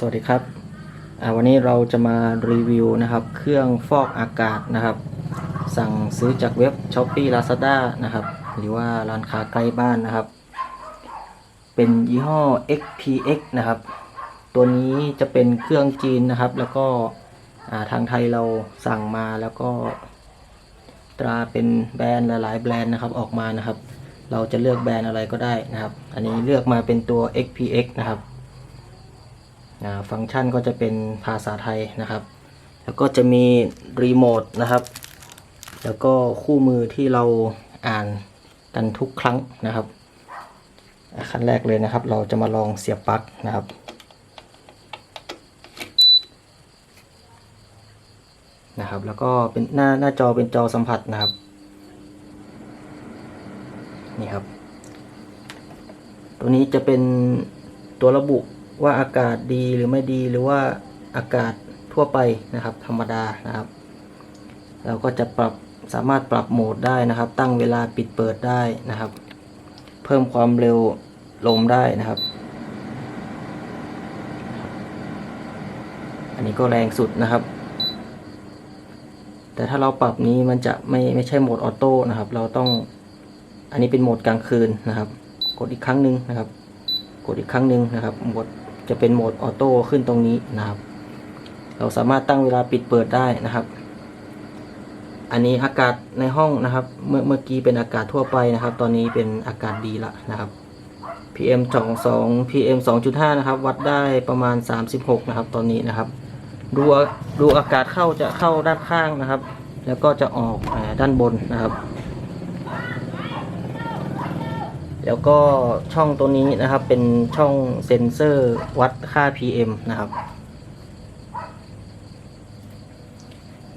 สวัสดีครับวันนี้เราจะมารีวิวนะครับ เครื่องฟอกอากาศนะครับ สั่งซื้อจากเว็บ s h o p e e Lazada นะครับ หรือว่าร้านค้าใกล้บ้านนะครับ เป็นยี่ห้อ XPX นะครับ ตัวนี้จะเป็นเครื่องจีนนะครับ แล้วก็ทางไทยเราสั่งมาแล้วก็ ตราเป็นแบรนด์หลายๆแบรนด์นะครับออกมานะครับ เราจะเลือกแบรนด์อะไรก็ได้นะครับ อันนี้เลือกมาเป็นตัว XPX นะครับ ฟังก์ชันก็จะเป็นภาษาไทยนะครับ แล้วก็จะมีรีโมทนะครับ แล้วก็คู่มือที่เราอ่านกันทุกครั้งนะครับขั้นแรกเลยนะครับ เราจะมาลองเสียบปลั๊กนะครับนะครับ แล้วก็เป็นหน้าหน้าจอเป็นจอสัมผัสนะครับนี่ครับ ตัวนี้จะเป็นตัวระบุ ว่าอากาศดีหรือไม่ดีหรือว่าอากาศทั่วไปนะครับ ธรรมดานะครับ เราก็จะปรับสามารถปรับโหมดได้นะครับ ตั้งเวลาปิดเปิดได้นะครับ เพิ่มความเร็วลมได้นะครับ อันนี้ก็แรงสุดนะครับ แต่ถ้าเราปรับนี้มันจะไม่ไม่ใช่โหมดออโต้นะครับ เราต้องอันนี้เป็นโหมดกลางคืนนะครับ กดอีกครั้งหนึ่งนะครับ กดอีกครั้งหนึ่งนะครับโหมด จะเป็นโหมดออโต้ขึ้นตรงนี้นะครับ เราสามารถตั้งเวลาปิดเปิดได้นะครับ อันนี้อากาศในห้องนะครับ เมื่อเมื่อกี้เป็นอากาศทั่วไปนะครับ ตอนนี้เป็นอากาศดีละนะครับ PM 2 2 PM 2.5 นะครับ วัดได้ประมาณ 36 นะครับ ตอนนี้นะครับ ดูดูอากาศเข้าจะเข้าด้านข้างนะครับ แล้วก็จะออกด้านบนนะครับ แล้วก็ช่องตัวนี้นะครับเป็นช่องเซ็นเซอร์วัดค่า PM นะครับ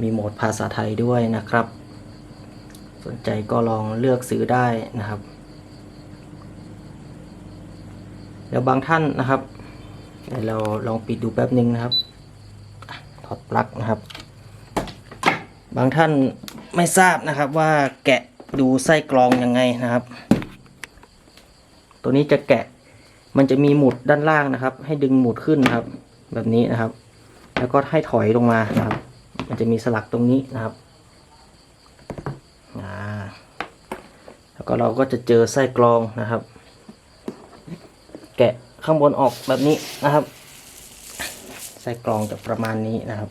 มีโหมดภาษาไทยด้วยนะครับ สนใจก็ลองเลือกซื้อได้นะครับ แล้วบางท่านนะครับเดี๋ยวเราลองปิดดูแป๊บหนึ่งนะครับ ถอดปลั๊กนะครับ บางท่านไม่ทราบนะครับว่าแกะดูไส้กรองยังไงนะครับ ตัวนี้จะแกะ มันจะมีหมุดด้านล่างนะครับ ให้ดึงหมุดขึ้นนะครับ แบบนี้นะครับ แล้วก็ให้ถอยลงมานะครับ มันจะมีสลักตรงนี้นะครับแล้วก็เราก็จะเจอไส้กรองนะครับ แกะข้างบนออกแบบนี้นะครับ ไส้กรองจะประมาณนี้นะครับ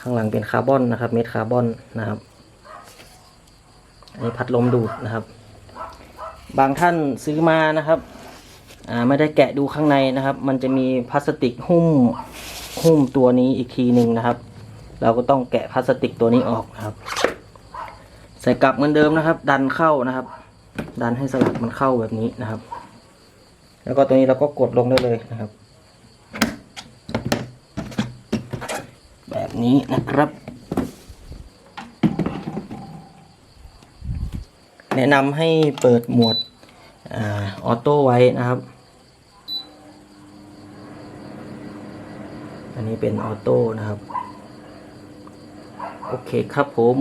ข้างหลังเป็นคาร์บอนนะครับ เม็ดคาร์บอนนะครับ อันนี้พัดลมดูดนะครับ บางท่านซื้อมานะครับอ่าไม่ได้แกะดูข้างในนะครับ มันจะมีพลาสติกหุ้มหุ้มตัวนี้อีกทีหนึ่งนะครับ เราก็ต้องแกะพลาสติกตัวนี้ออกนะครับ ใส่กลับเหมือนเดิมนะครับ ดันเข้านะครับ ดันให้สลักมันเข้าแบบนี้นะครับ แล้วก็ตัวนี้เราก็กดลงได้เลยนะครับ แบบนี้นะครับ แนะนำให้เปิดโหมดอาออโต้ไว้นะครับ อันนี้เป็นออโต้นะครับ โอเคครับผม